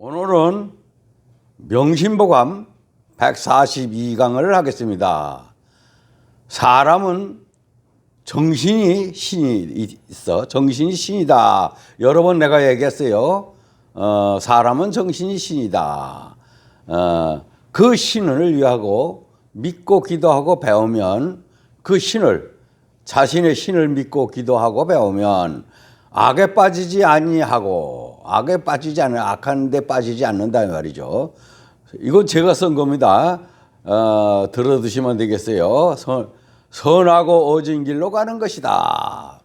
오늘은 명심보감 142강을 하겠습니다. 사람은 정신이 신이 있어. 정신이 신이다. 여러 번 내가 얘기했어요. 어, 사람은 정신이 신이다. 어, 그 신을 위하고 믿고 기도하고 배우면 그 신을 자신의 신을 믿고 기도하고 배우면 악에 빠지지 아니하고 악에 빠지지 않는 악한 데 빠지지 않는다 이 말이죠. 이건 제가 쓴 겁니다. 어, 들어두시면 되겠어요. 선, 선하고 어진 길로 가는 것이다.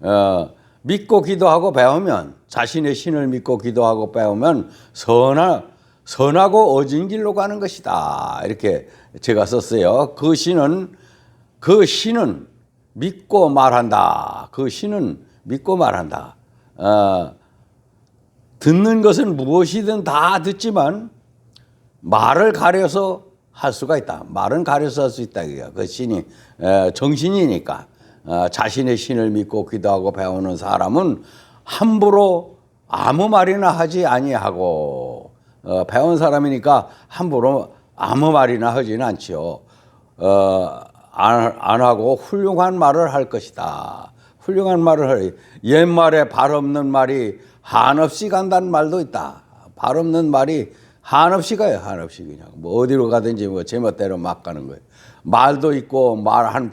어, 믿고 기도하고 배우면 자신의 신을 믿고 기도하고 배우면 선하, 선하고 어진 길로 가는 것이다. 이렇게 제가 썼어요. 그 신은 그 신은 믿고 말한다. 그 신은 믿고 말한다. 어, 듣는 것은 무엇이든 다 듣지만 말을 가려서 할 수가 있다. 말은 가려서 할 수 있다. 그 신이 에, 정신이니까 어, 자신의 신을 믿고 기도하고 배우는 사람은 함부로 아무 말이나 하지 아니하고 어, 배운 사람이니까 함부로 아무 말이나 하지는 않지요. 어, 안, 안 하고 훌륭한 말을 할 것이다. 훌륭한 말을 할 옛말에 발 없는 말이 한없이 간다는 말도 있다. 발 없는 말이 한없이 가요. 한없이 그냥 뭐 어디로 가든지 뭐 제멋대로 막 가는 거예요. 말도 있고 말 한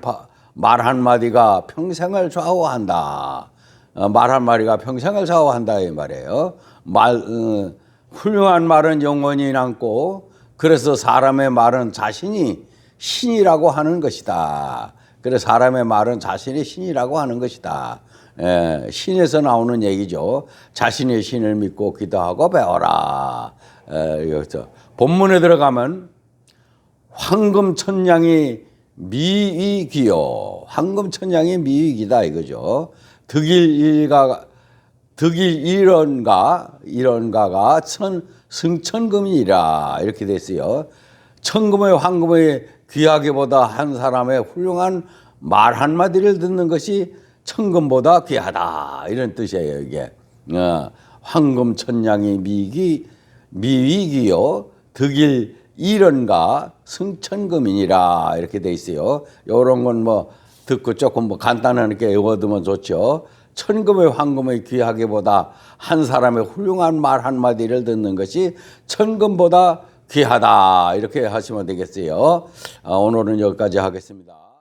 말 한마디가 평생을 좌우한다. 어, 말 한 마디가 평생을 좌우한다 이 말이에요. 말 어, 훌륭한 말은 영원히 남고 그래서 사람의 말은 자신이 신이라고 하는 것이다. 그래서 사람의 말은 자신이 신이라고 하는 것이다. 에, 신에서 나오는 얘기죠. 자신의 신을 믿고 기도하고 배워라. 에, 여기서 본문에 들어가면 황금 천냥이 미위기요. 황금 천냥이 미위기다 이거죠. 득일 일가 득일 일원가 일원가가 천 승천금이라 이렇게 됐어요. 천금의 황금의 귀하기보다 한 사람의 훌륭한 말 한마디를 듣는 것이 천금보다 귀하다 이런 뜻이에요 이게 어, 황금 천냥이 미기 미위기요 득일 일원가 승천금이니라 이렇게 돼 있어요. 요런 건 뭐 듣고 조금 뭐 간단하게 외워두면 좋죠. 천금의 황금의 귀하기보다 한 사람의 훌륭한 말 한마디를 듣는 것이 천금보다 귀하다 이렇게 하시면 되겠어요. 아, 오늘은 여기까지 하겠습니다.